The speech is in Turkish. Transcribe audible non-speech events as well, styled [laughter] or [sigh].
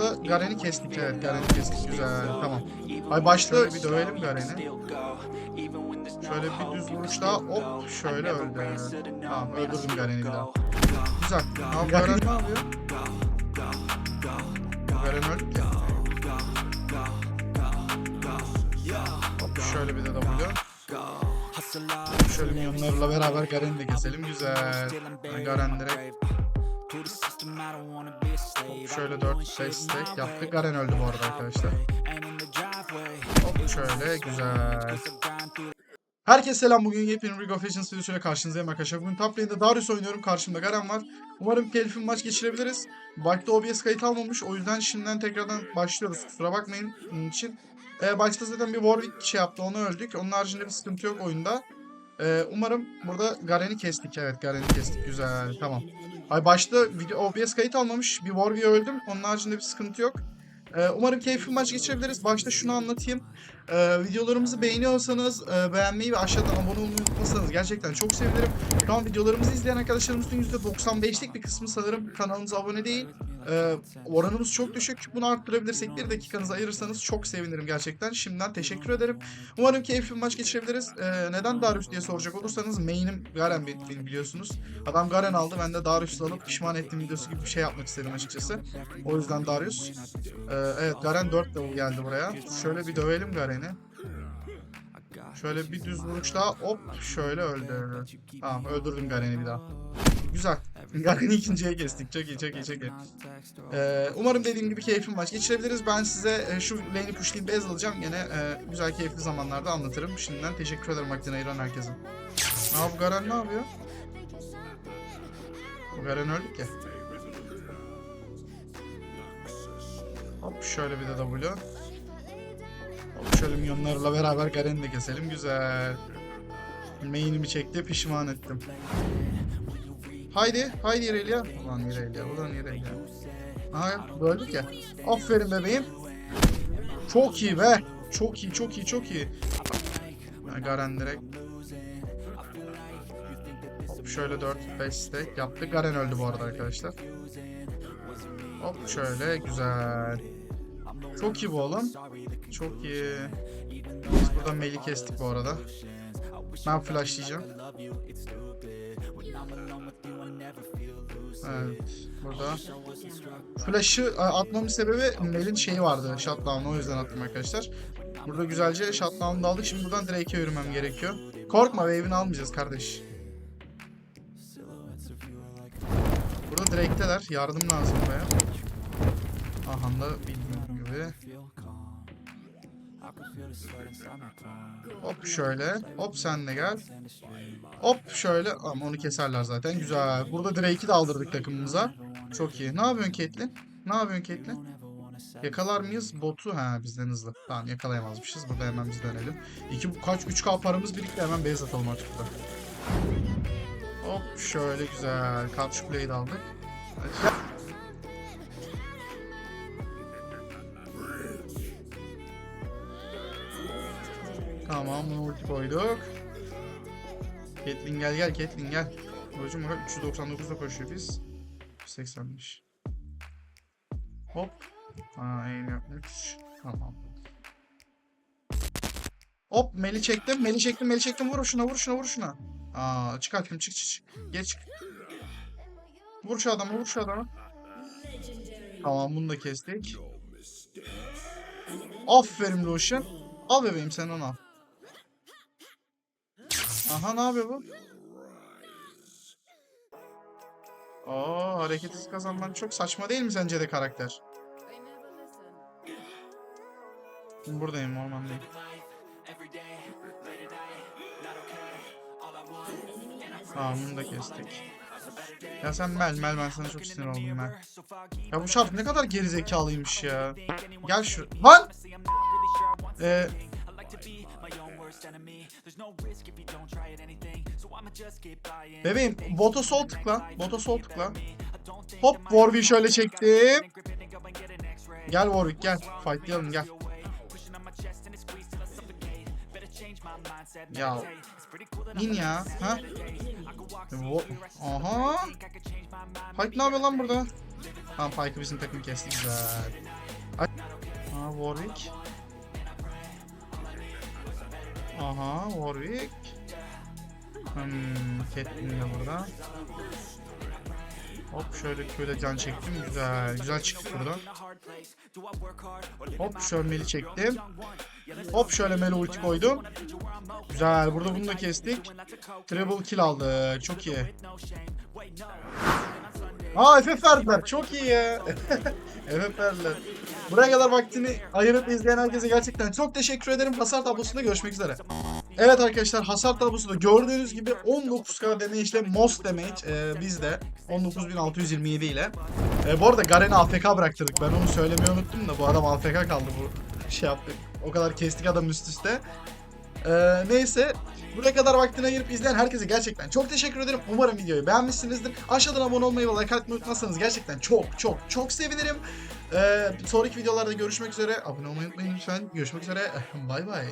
burada Garen'i kestik evet Garen'i kestik güzel tamam. Ay başta bir dövelim Garen'i. Şöyle bir düz vuruş daha hop şöyle öldü. Tamam öldürdüm Garen'i daha. Güzel. Abi Garen ne yapıyor? Garen öldü. Hop şöyle bir de W. Şöyle milyonlarla beraber Garen'i de keselim. Güzel. Garen direkt Hop şöyle 4 5 stack yaptık. Garen öldü bu arada arkadaşlar. Hop şöyle güzel. Herkese selam. Bugün yepyeni League of Legends videosuyla karşınızdayım arkadaşlar. Bugün top lane'de Darius oynuyorum. Karşımda Garen var. Umarım keyifli bir maç geçirebiliriz. Başta OBS kayıt almamış. O yüzden şimdiden tekrardan başlıyoruz. Kusura bakmayın bunun için. Ee, başta zaten bir Warwick şey yaptı. Onu öldük. Onun haricinde bir sıkıntı yok oyunda. Ee, umarım burada Garen'i kestik. Evet Garen'i kestik. Güzel. Tamam. Ay başta video OBS kayıt almamış. Bir Warwick'e öldüm. Onun haricinde bir sıkıntı yok. Ee, umarım keyifli maç geçirebiliriz. Başta şunu anlatayım. Ee, videolarımızı beğeniyorsanız e, beğenmeyi ve aşağıdan abone olmayı unutmasanız gerçekten çok sevinirim. Şu an videolarımızı izleyen arkadaşlarımızın %95'lik bir kısmı sanırım kanalımıza abone değil. Ee, oranımız çok düşük. Bunu arttırabilirsek bir dakikanızı ayırırsanız çok sevinirim gerçekten. Şimdiden teşekkür ederim. Umarım keyifli bir maç geçirebiliriz. Ee, neden Darius diye soracak olursanız main'im Garen benim biliyorsunuz. Adam Garen aldı. Ben de Darius'u alıp pişman ettiğim videosu gibi bir şey yapmak istedim açıkçası. O yüzden Darius. Ee, evet Garen 4 level geldi buraya. Şöyle bir dövelim Garen'i. Şöyle bir düz vuruş daha hop şöyle öldü. Tamam öldürdüm Garen'i bir daha. Güzel. [laughs] Garen'i ikinciye kestik. Çok iyi çok iyi çok iyi. Ee, umarım dediğim gibi keyifli maç geçirebiliriz. Ben size e, şu lane'i pushlayıp base alacağım. Yine e, güzel keyifli zamanlarda anlatırım. Şimdiden teşekkür ederim vaktini ayıran herkese. Aa bu Garen ne yapıyor? Bu Garen öldü ki. Hop şöyle bir de W. Hop şöyle milyonlarla beraber Garen'i de keselim. Güzel. Main'imi çekti pişman ettim. Haydi, haydi İrelia. Ulan İrelia, ulan İrelia. Aha böldük ya. Aferin bebeğim. Çok iyi be. Çok iyi, çok iyi, çok iyi. Ha, Garen direkt. Hop şöyle 4-5 stack yaptık. Garen öldü bu arada arkadaşlar. Hop şöyle güzel. Çok iyi bu oğlum. Çok iyi. Biz burada maili kestik bu arada. Ben flashlayacağım. Burada. Flash'ı a, atmamın sebebi Mel'in şeyi vardı. Shutdown'u o yüzden attım arkadaşlar. Burada güzelce shutdown'u da aldık. Şimdi buradan Drake'e yürümem gerekiyor. Korkma wave'ini almayacağız kardeş. Burada Drake'teler. Yardım lazım buraya. Aha da bildiğim gibi. Hop şöyle. Hop sen de gel. Hop şöyle. Ama onu keserler zaten. Güzel. Burada Drake'i de aldırdık takımımıza. Çok iyi. Ne yapıyorsun Caitlyn? Ne yapıyorsun Caitlyn? Yakalar mıyız? Botu ha bizden hızlı. Tamam yakalayamazmışız. Burada hemen biz dönelim. İki, kaç 3K paramız birikti hemen base atalım artık burada. Hop şöyle güzel. Couch Blade aldık. Hadi. Tamam bunu ulti koyduk. Caitlyn gel gel Caitlyn gel. Hocam bak 399'da koşuyor biz. 185. Hop. Aa aim yapmış. Tamam. Hop Meli çektim. Meli çektim. Meli çektim. Vur şuna vur şuna vur şuna. Aa çıkarttım çık çık çık. Geç çık. Vur şu adamı vur şu adamı. Tamam bunu da kestik. Aferin Lucian. Al bebeğim sen onu al. Aha ne yapıyor bu? Aa hareketsiz kazanman çok saçma değil mi sence de karakter? Buradayım ormandayım. Tamam bunu da kestik. Ya sen Mel Mel ben sana çok sinir oldum Mel. Ya bu şarkı ne kadar gerizekalıymış ya. Gel şu... Lan! Bebeğim bota sol tıkla. Bota sol tıkla. Hop Warwick'i şöyle çektim. Gel Warwick gel. Fightlayalım gel. Ya. İn ya. Ha? Wo- Aha. Pike ne yapıyor lan burada? Tamam Pike'ı bizim takım kesti güzel. Aa, Warwick. Aha Warwick. Hmm, Catelyn de burada. Hop şöyle şöyle can çektim. Güzel. Güzel çıktık burada. Hop şöyle meli çektim. Hop şöyle meli ulti koydum. Güzel. Burada bunu da kestik. Treble kill aldık. Çok iyi. Aa FF verdiler. Çok iyi ya. [laughs] FF verdiler. Buraya kadar vaktini ayırıp izleyen herkese gerçekten çok teşekkür ederim. Hasar tablosunda görüşmek üzere. Evet arkadaşlar hasar tablosunda gördüğünüz gibi 19k damage ile most damage e, bizde 19.627 ile. E, bu arada Garen'i AFK bıraktırdık. Ben onu söylemeyi unuttum da bu adam AFK kaldı bu şey yaptık. O kadar kestik adam üst üste. E, neyse buraya kadar vaktini ayırıp izleyen herkese gerçekten çok teşekkür ederim. Umarım videoyu beğenmişsinizdir. Aşağıdan abone olmayı ve like atmayı unutmazsanız gerçekten çok çok çok sevinirim. E, sonraki videolarda görüşmek üzere. Abone olmayı unutmayın lütfen. Görüşmek üzere. [laughs] Bay bay.